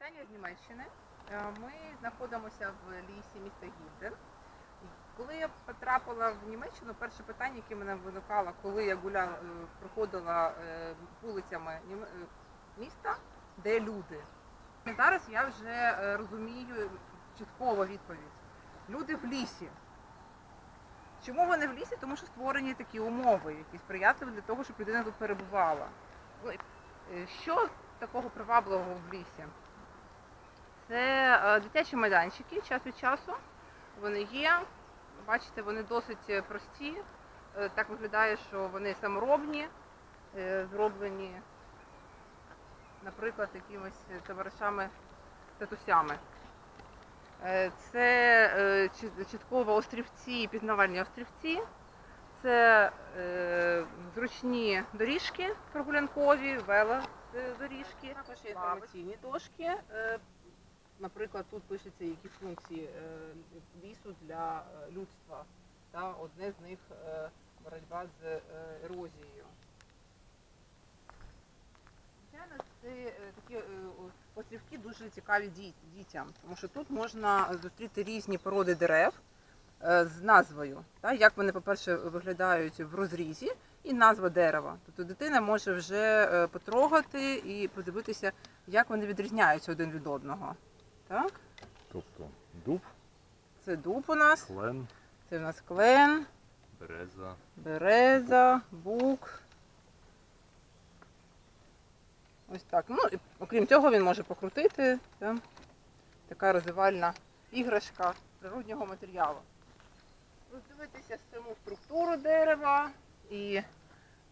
Вітання з Німеччини. Е, Ми знаходимося в лісі міста Гіден. Коли я потрапила в Німеччину, перше питання, яке мене виникало, коли я гуляла, е, проходила е, вулицями міста, де люди. Зараз я вже розумію чітково відповідь. Люди в лісі. Чому вони в лісі? Тому що створені такі умови, які сприятливі для того, щоб людина тут перебувала. Що такого привабливого в лісі? Це е, дитячі майданчики час від часу. Вони є. Бачите, вони досить е, прості. Е, Так виглядає, що вони саморобні, зроблені, наприклад, якимись товаришами татусями. Е, Це чітково острівці, пізнавальні острівці. Це зручні доріжки прогулянкові, велодоріжки. Також є інформаційні дошки. Е, наприклад, тут пишеться, які функції е, лісу для е, людства. Та одне з них е, боротьба з е, ерозією. Звичайно, це е, такі е, острівки дуже цікаві дітям, тому що тут можна зустріти різні породи дерев е, з назвою. Та, як вони, по-перше, виглядають в розрізі, і назва дерева. Тобто дитина може вже е, потрогати і подивитися, як вони відрізняються один від одного. Так? Тобто дуб, Це дуб у нас, клен, це у нас клен, береза, береза, бук. Ось так. Ну, і, окрім цього, він може покрутити. Та? Така розвивальна іграшка природнього матеріалу. Роздивитися саму структуру дерева і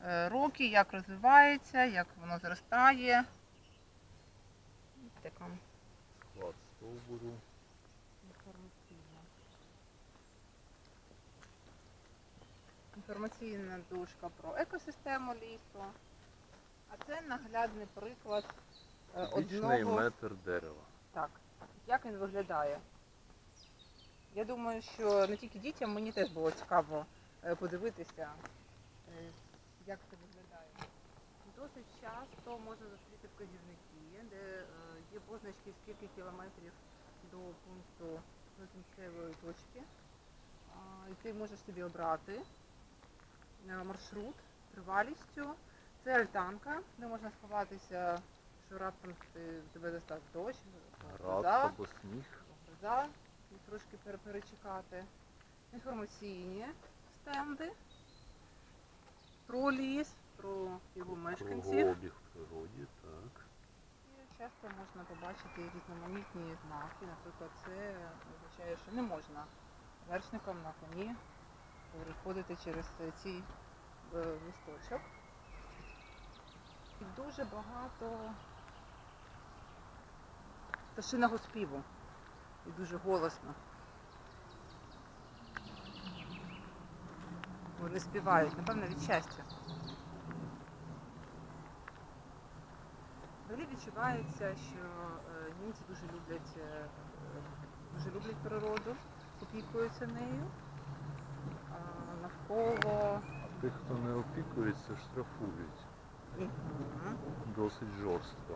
е, роки, як розвивається, як воно зростає. Ось Така Інформаційна дошка про екосистему лісу. А це наглядний приклад е, вічний одного. метр дерева. Так, як він виглядає? Я думаю, що не тільки дітям, мені теж було цікаво е, подивитися, е, як це виглядає. Досить часто можна зустріти вказівники, де е, є позначки, скільки кілометрів до пункту кінцевої точки. А, І ти можеш собі обрати маршрут тривалістю. Це альтанка, де можна сховатися, що раптом ти, тебе застав дощ, гроза, або сніг. гроза, і трошки пере- перечекати. Інформаційні стенди про ліс, про його мешканців. Кругообіг в природі, так. І часто можна побачити різноманітні знаки. Наприклад, це означає, що не можна вершником на коні переходити через цей листочок. І дуже багато пташиного співу. І дуже голосно. Вони співають, напевно, від щастя. Взагалі відчувається, що е, німці дуже люблять, е, дуже люблять природу, опікуються нею. Тих, хто не опікується, штрафують. Досить жорстко.